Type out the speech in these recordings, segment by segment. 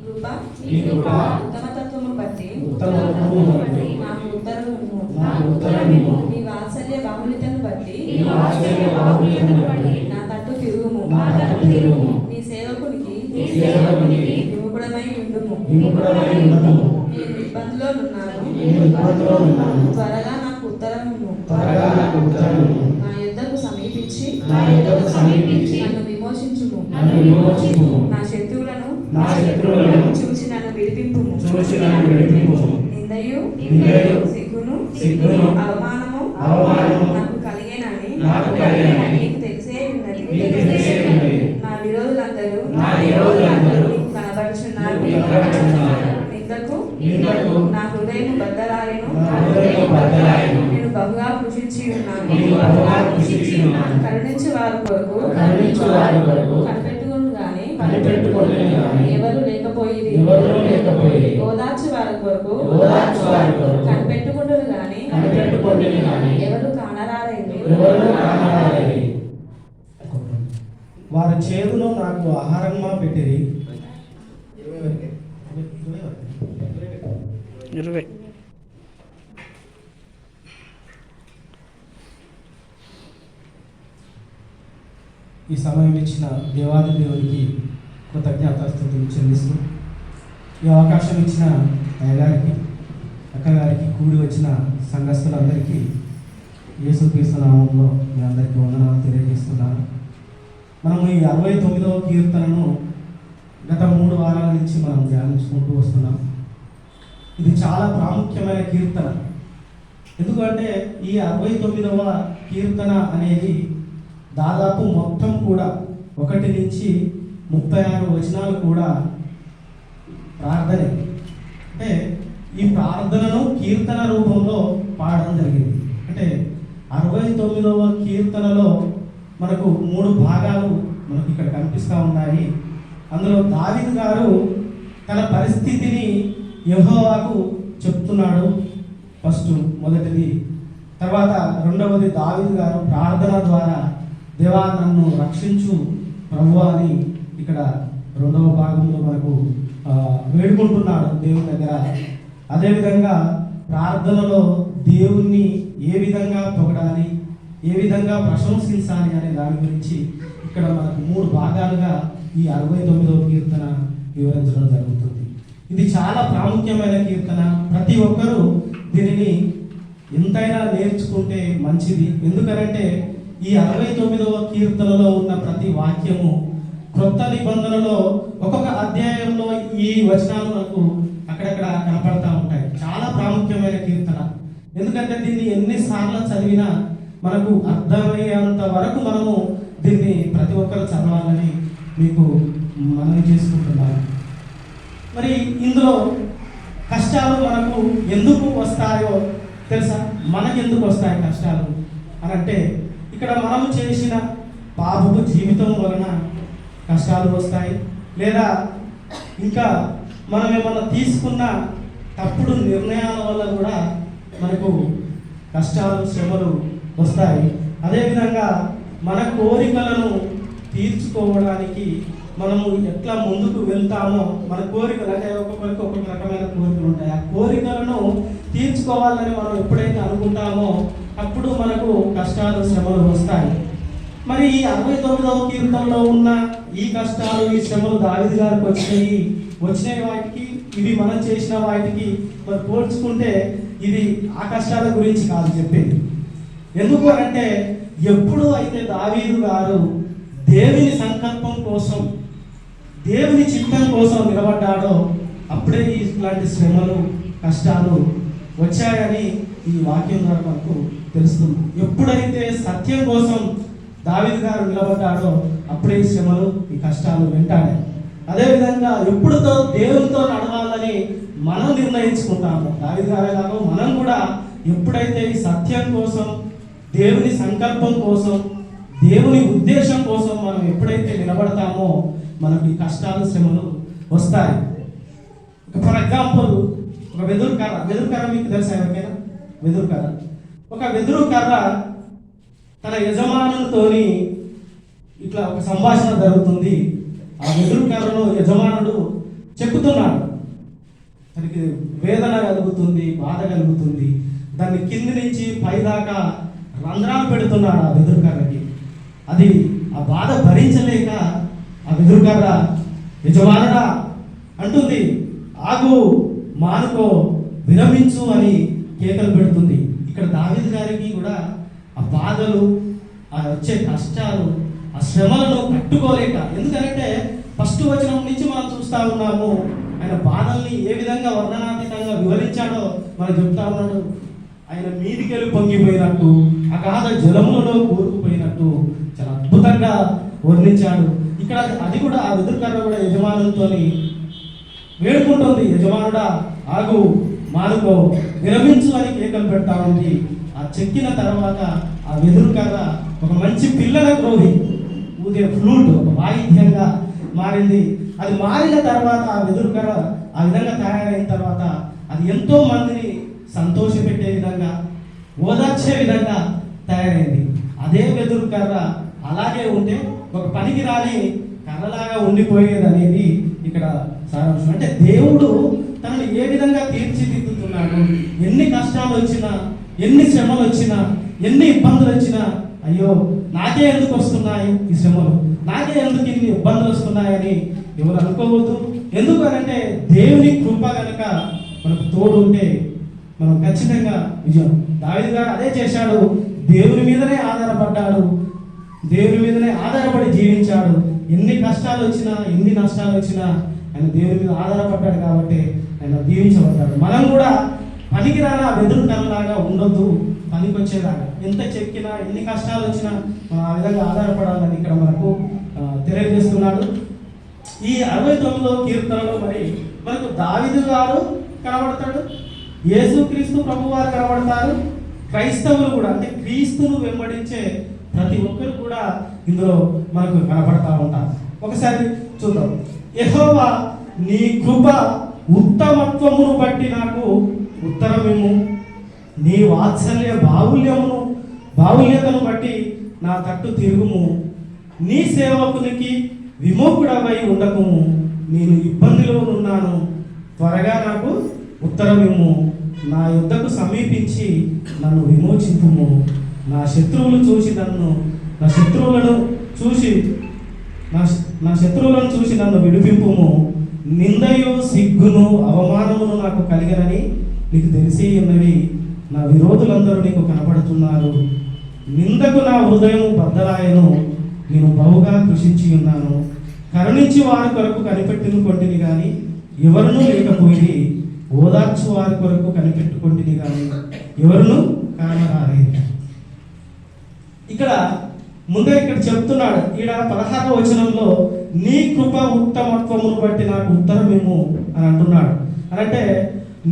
నీ కృప ఉత్తమతత్వము బట్టి నాకు ఉత్తరము. నీ వాత్సల్య బాహుళ్యతను బట్టి నీ తట్టు తిరుగుము నా సేవకునికి విముఖుడమై ఉండుము. నేను ఇబ్బందిలో ఉన్నాను. త్వరగా నాకు ఉత్తరము. నా యుద్ధకు సమీపించి నన్ను విమోచించుము నన్ను విమోచించుము. నా శత్రువులను నా శత్రువులను విడిపింపుము చూసి నన్ను విడిపింపుము. నిందయు నిందయు సిగ్గును సిగ్గును అవమానము అవమానము నాకు కలిగేనని నాకు కలిగేనని నీకు తెలిసే ఉన్నది నీకు తెలిసే ఉన్నది. నా విరోధులందరూ నా విరోధులందరూ నీకు కనబడుచున్నారు. నిందకు నిందకు నా హృదయం బద్దలాయను నా బద్దలాయను. నేను బహుగా కృషించి ఉన్నాను నేను బహుగా కృషించి ఉన్నాను. కరుణించు వారి కొరకు కరుణించు వారి కొరకు కనిపెట్టుకుని గాని కనిపెట్టుకొనును గాని ఎవరు. ఓదార్చు వారి కొరకు కనిపెట్టుకుంటును గాని ఎవరు. వారి చేతులో నాకు ఆహారంగా పెట్టిరి. ఇరవై. ఈ సమయం ఇచ్చిన దేవాది దేవునికి కృతజ్ఞతాస్థుతులు చెల్లిస్తూ ఈ అవకాశం ఇచ్చిన అయ్యగారికి అక్కగారికి కూడి వచ్చిన సంఘస్థులందరికీ యేసుక్రీస్తు నామంలో మీ అందరికీ వందనాలు తెలియజేస్తున్నాను. మనము ఈ అరవై తొమ్మిదవ కీర్తనను గత మూడు వారాల నుంచి మనం ధ్యానించుకుంటూ వస్తున్నాం. ఇది చాలా ప్రాముఖ్యమైన కీర్తన. ఎందుకంటే ఈ అరవై తొమ్మిదవ కీర్తన అనేది దాదాపు మొత్తం కూడా ఒకటి నుంచి ముప్పై ఆరు వచనాలు కూడా ప్రార్థనే. అంటే ఈ ప్రార్థనను కీర్తన రూపంలో పాడడం జరిగింది. అంటే అరవై తొమ్మిదవ కీర్తనలో మనకు మూడు భాగాలు మనకు ఇక్కడ కనిపిస్తూ ఉన్నాయి. అందులో దావిద్ గారు తన పరిస్థితిని యహోవాకు చెప్తున్నాడు. ఫస్ట్ మొదటిది. తర్వాత రెండవది దావిద్ గారు ప్రార్థన ద్వారా దేవా నన్ను రక్షించు ప్రభు అని ఇక్కడ రెండవ భాగంలో మనకు వేడుకుంటున్నాడు దేవుని దగ్గర. అదేవిధంగా ప్రార్థనలో దేవుణ్ణి ఏ విధంగా పొగడాలి ఏ విధంగా ప్రశంసించాలి అనే దాని గురించి ఇక్కడ మనకు మూడు భాగాలుగా ఈ అరవై తొమ్మిదవ కీర్తన వివరించడం జరుగుతుంది. ఇది చాలా ప్రాముఖ్యమైన కీర్తన. ప్రతి ఒక్కరూ దీనిని ఎంతైనా నేర్చుకుంటే మంచిది. ఎందుకనంటే ఈ అరవై తొమ్మిదవ కీర్తనలో ఉన్న ప్రతి వాక్యము క్రొత్త నిబంధనలో ఒక్కొక్క అధ్యాయంలో ఈ వచనాలు మనకు అక్కడక్కడ కనపడతా ఉంటాయి. చాలా ప్రాముఖ్యమైన కీర్తన. ఎందుకంటే దీన్ని ఎన్నిసార్లు చదివినా మనకు అర్థమయ్యేంత వరకు మనము దీన్ని ప్రతి ఒక్కరు చదవాలని మీకు మనం చేసుకుంటున్నాను. మరి ఇందులో కష్టాలు మనకు ఎందుకు వస్తాయో తెలుసా? మనకు ఎందుకు వస్తాయి కష్టాలు? అని అంటే ఇక్కడ మనము చేసిన పాపపు జీవితం వలన కష్టాలు వస్తాయి. లేదా ఇంకా మనం ఏమన్నా తీసుకున్న తప్పుడు నిర్ణయాల వల్ల కూడా మనకు కష్టాలు శ్రమలు వస్తాయి. అదేవిధంగా మన కోరికలను తీర్చుకోవడానికి మనము ఎట్లా ముందుకు వెళ్తామో మన కోరికలు అంటే ఒక్కొక్కరికి ఒక్కొక్క రకమైన కోరికలు ఉంటాయి. ఆ కోరికలను తీర్చుకోవాలని మనం ఎప్పుడైతే అనుకుంటామో అప్పుడు మనకు కష్టాలు శ్రమలు వస్తాయి. మరి ఈ అరవై తొమ్మిదవ కీర్తనలో ఉన్న ఈ కష్టాలు ఈ శ్రమలు దావిది గారికి వచ్చినాయి. వచ్చిన వాటికి ఇవి మనం చేసిన వాటికి మరి పోల్చుకుంటే ఇది ఆ కష్టాల గురించి కాదు చెప్పేది. ఎందుకు అంటే ఎప్పుడు అయితే దావీదు గారు దేవుని సంకల్పం కోసం దేవుని చిత్తం కోసం నిలబడ్డాడో అప్పుడే ఇలాంటి శ్రమలు కష్టాలు వచ్చాయని ఈ వాక్యం ద్వారా మనకు తెలుస్తుంది. ఎప్పుడైతే సత్యం కోసం దావీదు గారు నిలబడ్డాడో అప్పుడే ఈ శ్రమలు ఈ కష్టాలు వెంటాడాయి. అదేవిధంగా ఎప్పుడుతో దేవునితో నడవాలని మనం నిర్ణయించుకుంటాము. దావీదు గారే కాదు మనం కూడా ఎప్పుడైతే ఈ సత్యం కోసం దేవుని సంకల్పం కోసం దేవుని ఉద్దేశం కోసం మనం ఎప్పుడైతే నిలబడతామో మనకు ఈ కష్టాలు శ్రమలు వస్తాయి. ఫర్ ఎగ్జాంపుల్ ఒక వెదురు కర్ర. వెదురు కర్ర మీకు తెలుసా ఎవరికైనా? వెదురు కర్ర. ఒక వెదురు కర్ర తన యజమానులతోని ఇట్లా ఒక సంభాషణ జరుగుతుంది. ఆ వెదురు కర్రను యజమానుడు చెప్పుతున్నాడు తనకి వేదన కలుగుతుంది బాధ కలుగుతుంది. దాన్ని కింది నుంచి పైదాకా రంధ్రాలు పెడుతున్నాడు ఆ వెదురుకర్రకి. అది ఆ బాధ భరించలేక ఆ వెదురుకర్ర యజమానుడా అంటుంది ఆగు మానుకో విరమించు అని కేకలు పెడుతుంది. ఇక్కడ దావిద్ గారికి కూడా ఆ బాధలు ఆ వచ్చే కష్టాలు ఆ శ్రమలను కట్టుకోలేక ఎందుకంటే ఫస్ట్ వచనం నుంచి మనం చూస్తా ఉన్నాము ఆయన బాధల్ని ఏ విధంగా వర్ణనాతీతంగా వివరించాడో మనం చెప్తా ఉన్నాడు. ఆయన మీదికెళ్ళి పొంగిపోయినట్టు అగాధ జలములలో కూరుకుపోయినట్టు చాలా అద్భుతంగా వర్ణించాడు. ఇక్కడ అది కూడా ఆ వెదురుకర్ర కూడా యజమానులతోని వేడుకుంటుంది. యజమానుడా ఆగు మానుకో విరమించు అని కేకలు పెడతా ఉంది. చెక్కిన తర్వాత ఆ వెదురు కర్ర ఒక మంచి పిల్లల గ్రోహి ఊదే ఫ్లూట్ ఒక వాయిద్యంగా మారింది. అది మారిన తర్వాత ఆ వెదురు కర్ర ఆ విధంగా తయారైన తర్వాత అది ఎంతో మందిని సంతోషపెట్టే విధంగా ఓదార్చే విధంగా తయారైంది. అదే వెదురు కర్ర అలాగే ఉంటే ఒక పనికి రాని కర్రలాగా ఉండిపోయేది అనేది ఇక్కడ సారాంశం. అంటే దేవుడు తనని ఏ విధంగా తీర్చిదిద్దుతున్నాడు? ఎన్ని కష్టాలు వచ్చినా ఎన్ని శ్రమలు వచ్చినా ఎన్ని ఇబ్బందులు వచ్చినా అయ్యో నాకే ఎందుకు వస్తున్నాయి ఈ శ్రమలు? నాకే ఎందుకు ఇన్ని ఇబ్బందులు వస్తున్నాయని ఎవరు అనుకోవద్దు. ఎందుకు అనంటే దేవుని కృప కనుక మనకు తోడు ఉంటే మనం ఖచ్చితంగా విజయం. దావిది గారు అదే చేశాడు. దేవుని మీదనే ఆధారపడ్డాడు. దేవుని మీదనే ఆధారపడి జీవించాడు. ఎన్ని కష్టాలు వచ్చినా ఎన్ని నష్టాలు వచ్చినా ఆయన దేవుని మీద ఆధారపడ్డాడు కాబట్టి ఆయన దీవించబడ్డాడు. మనం కూడా పనికిరానా వెదురు కర్రలాగా ఉండొద్దు పనికి వచ్చేలాగా ఎంత చెక్కినా ఎన్ని కష్టాలు వచ్చినా మనం ఆ విధంగా ఆధారపడాలని ఇక్కడ మనకు తెలియజేస్తున్నాడు. ఈ అరవై తొమ్మిదో కీర్తనలో మరి మనకు దావిదు గారు కనబడతాడు యేసుక్రీస్తు ప్రభు వారు కనబడతారు క్రైస్తవులు కూడా అంటే క్రీస్తును వెంబడించే ప్రతి ఒక్కరు కూడా ఇందులో మనకు కనబడతా ఉంటారు. ఒకసారి చూద్దాం. యహోవా నీ కృప ఉత్తమత్వమును బట్టి నాకు ఉత్తరమేము నీ వాత్సల్య బాహుల్యమును బాహుల్యతను బట్టి నా తట్టు తిరుగుము. నీ సేవకునికి విమోకుడవై ఉండకము. నేను ఇబ్బందిలో ఉన్నాను. త్వరగా నాకు ఉత్తరమిమ్ము. నా యుద్ధకు సమీపించి నన్ను విమోచింపుము. నా శత్రువులు చూసి నన్ను నా శత్రువులను చూసి నా నా శత్రువులను చూసి నన్ను విడిపింపుము. నిందయు సిగ్గును అవమానమును నాకు కలిగనని నీకు తెలిసి ఉన్నవి నా విరోధులందరూ నీకు కనపడుతున్నారు. నిందకు నా హృదయం బద్దలాయను నేను బహుగా కృషించి ఉన్నాను. కరుణించి వారి కొరకు కనిపెట్టును కొంటిని గాని ఎవరునూ లేకపోయి ఓదార్చు వారి కొరకు కనిపెట్టుకుంటుంది కానీ ఎవరును కానరాలేదు. ఇక్కడ ముందే ఇక్కడ చెప్తున్నాడు ఈడ పదహారవ వచనంలో నీ కృప ఉత్తమత్వమును బట్టి నాకు ఉత్తరమేమో అని అంటున్నాడు. అంటే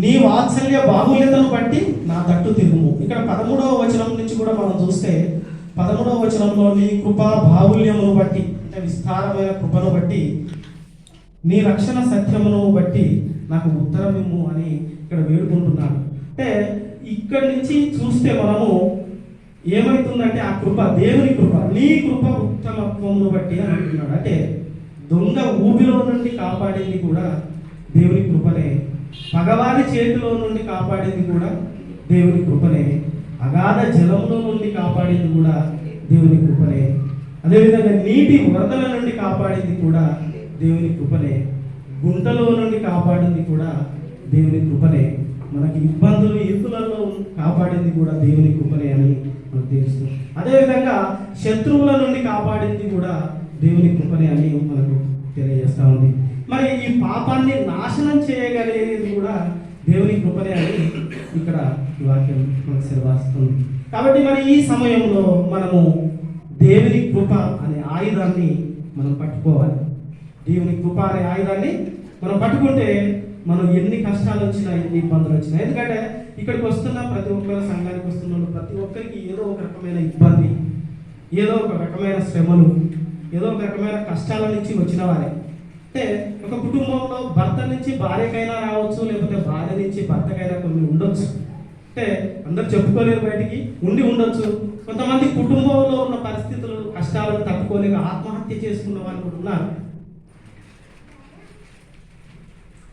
నీ వాత్సల్య బాహుల్యతను బట్టి నా తట్టు తిరుము ఇక్కడ పదమూడవ వచనం నుంచి కూడా మనం చూస్తే పదమూడవ వచనంలో నీ కృప బాహుల్యమును బట్టి అంటే విస్తారమైన కృపను బట్టి నీ రక్షణ సత్యమును బట్టి నాకు ఉత్తరమిమ్ము అని ఇక్కడ వేడుకుంటున్నాడు. అంటే ఇక్కడి నుంచి చూస్తే మనము ఏమవుతుందంటే ఆ కృప దేవుని కృప నీ కృప ఉత్తమత్వమును బట్టి అని అంటున్నాడు. అంటే దొంగ ఊబిలో నుండి కాపాడేది కూడా దేవుని కృపనే. పగవారి చేతిలో నుండి కాపాడేది కూడా దేవుని కృపనే. అగాధ జలంలో నుండి కాపాడేది కూడా దేవుని కృపనే. అదేవిధంగా నీటి వరదల నుండి కాపాడేది కూడా దేవుని కృపనే. గుంటలో నుండి కాపాడింది కూడా దేవుని కృపనే. మనకి ఇబ్బందులు ఇరుకులలో కాపాడింది కూడా దేవుని కృపనే అని మనకు తెలుస్తుంది. అదేవిధంగా శత్రువుల నుండి కాపాడింది కూడా దేవుని కృపనే అని మనకు తెలియజేస్తా ఉంది. మరి ఈ పాపాన్ని నాశనం చేయగలిగేది కూడా దేవుని కృపనే అని ఇక్కడ ఈ వాక్యం మనకు సెలవాస్తుంది. కాబట్టి మరి ఈ సమయంలో మనము దేవుని కృప అనే ఆయుధాన్ని మనం పట్టుకోవాలి. దేవుని కృప అనే ఆయుధాన్ని మనం పట్టుకుంటే మనం ఎన్ని కష్టాలు వచ్చినా ఎన్ని ఇబ్బందులు వచ్చినా ఎందుకంటే ఇక్కడికి వస్తున్న ప్రతి ఒక్కరు సంఘానికి వస్తున్న ప్రతి ఒక్కరికి ఏదో ఒక రకమైన ఇబ్బంది ఏదో ఒక రకమైన శ్రమలు ఏదో ఒక రకమైన కష్టాల నుంచి వచ్చిన వారే. అంటే ఒక కుటుంబంలో భర్త నుంచి భార్యకైనా రావచ్చు లేకపోతే భార్య నుంచి భర్తకైనా కొన్ని ఉండొచ్చు. అంటే అందరు చెప్పుకోలేరు బయటికి ఉండి ఉండొచ్చు. కొంతమంది కుటుంబంలో ఉన్న పరిస్థితులు కష్టాలను తట్టుకోలేక ఆత్మహత్య చేసుకున్న వాళ్ళు కూడా ఉన్నారు.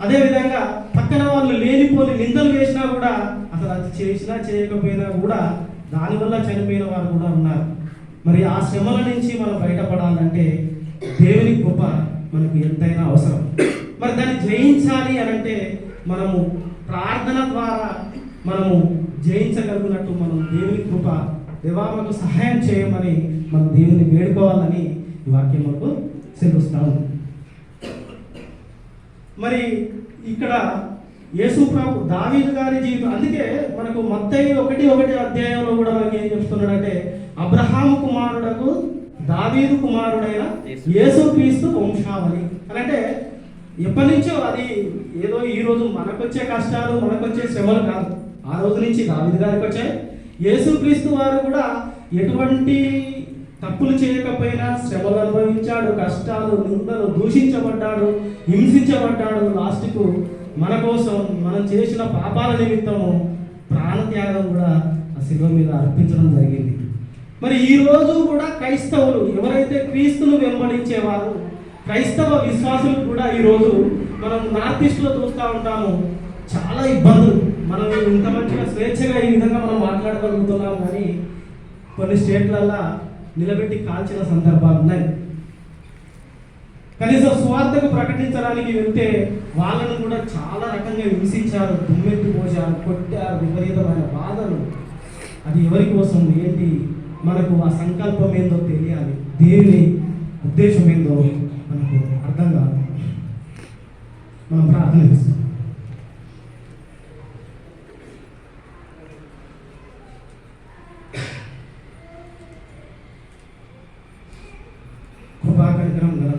అదేవిధంగా పక్కన వాళ్ళు లేనిపోని నిందలు వేసినా కూడా అసలు అది చేసినా చేయకపోయినా కూడా దానివల్ల చనిపోయిన వారు కూడా ఉన్నారు. మరి ఆ శ్రమల నుంచి మనం బయటపడాలంటే దేవుని కృప మనకు ఎంతైనా అవసరం. మరి దాన్ని జయించాలి అని అంటే మనము ప్రార్థన ద్వారా మనము జయించగలిగినట్టు మనం దేవుని కృప దేవా మనకు సహాయం చేయమని మనం దేవుని వేడుకోవాలని ఈ వాక్యం మనకు సెలవుస్తాము మరి ఇక్కడ యేసు ప్రభు దావీదు గారి జీవితం అందుకే మనకు మత్తయి ఒకటి ఒకటి అధ్యాయంలో కూడా మనకి ఏం చెప్తున్నాడంటే అబ్రహాము కుమారుడకు దావీదు కుమారుడైన యేసు. క్రీస్తు వంశావళి. అంటే ఎప్పటి నుంచో అది ఏదో ఈ రోజు మనకొచ్చే కష్టాలు మనకొచ్చే శ్రమలు కాదు. ఆ రోజు నుంచి దావీదు గారికి వచ్చాయి. యేసుక్రీస్తు వారు కూడా ఎటువంటి తప్పులు చేయకపోయినా శ్రమలు అనుభవించాడు కష్టాలు నిందలు దూషించబడ్డాడు హింసించబడ్డాడు. లాస్ట్కు మన కోసం మనం చేసిన పాపాల నిమిత్తము ప్రాణత్యాగం కూడా ఆ శిలువ మీద అర్పించడం జరిగింది. మరి ఈ రోజు కూడా క్రైస్తవులు ఎవరైతే క్రీస్తును వెంబడించేవారు క్రైస్తవ విశ్వాసులు కూడా ఈ రోజు మనం నార్త్ ఈస్ట్లో చూస్తూ ఉంటాము. చాలా ఇబ్బందులు. మనం ఇంత మంచిగా స్వేచ్ఛగా ఈ విధంగా మనం మాట్లాడగలుగుతున్నాం కానీ కొన్ని స్టేట్లల్లో నిలబెట్టి కాల్చిన సందర్భాలు ఉన్నాయి. కనీసం స్వార్థకు ప్రకటించడానికి వెళ్తే వాళ్ళను కూడా చాలా రకంగా హింసించారు దుమ్మెత్తి పోశారు కొట్టారు విపరీతమైన బాధలు. అది ఎవరి కోసం? ఏంటి? మనకు ఆ సంకల్పం ఏందో తెలియాలి. దేవుని ఉద్దేశం ఏందో మనకు అర్థం కాదు. మనం ప్రార్థన చేస్తాం. కృపాకరికరం గల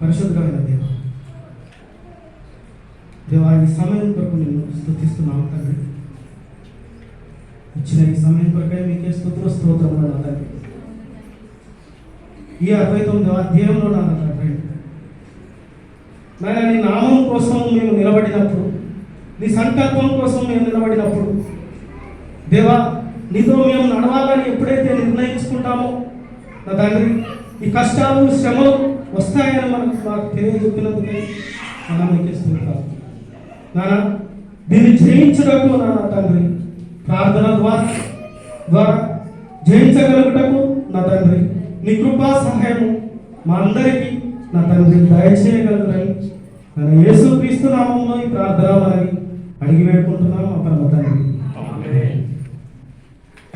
పరిశుద్ధమైన దేవ దేవా ఈ సమయం కొరకు నేను స్థుతిస్తున్నాను తండ్రి. ఇచ్చిన ఈ సమయం కొరకై మీకే స్తోత్ర స్తోత్రం నా ఈ అరవై తొమ్మిదవ అధ్యాయంలో నా నాయన నీ నామం కోసం మేము నిలబడినప్పుడు నీ సంకల్పం కోసం మేము నిలబడినప్పుడు దేవా నీతో మేము నడవాలని ఎప్పుడైతే నిర్ణయించుకుంటామో నా తండ్రి ఈ కష్టాలు శ్రమలు వస్తాయని మనకు మాకు తెలియజెప్పినందుకే మనం మీకే నానా దీన్ని జయించడకు నాన్న తండ్రి ప్రార్థన ద్వారా ద్వారా జయించగలుగుటకు నా తండ్రి నీ కృపా సహాయము మా అందరికీ నా తండ్రి దయచేయగలరని నేను యేసు క్రీస్తు నామంలో ఈ ప్రార్థన మనని అడిగి వేడుకుంటున్నాము మా పరమ తండ్రి.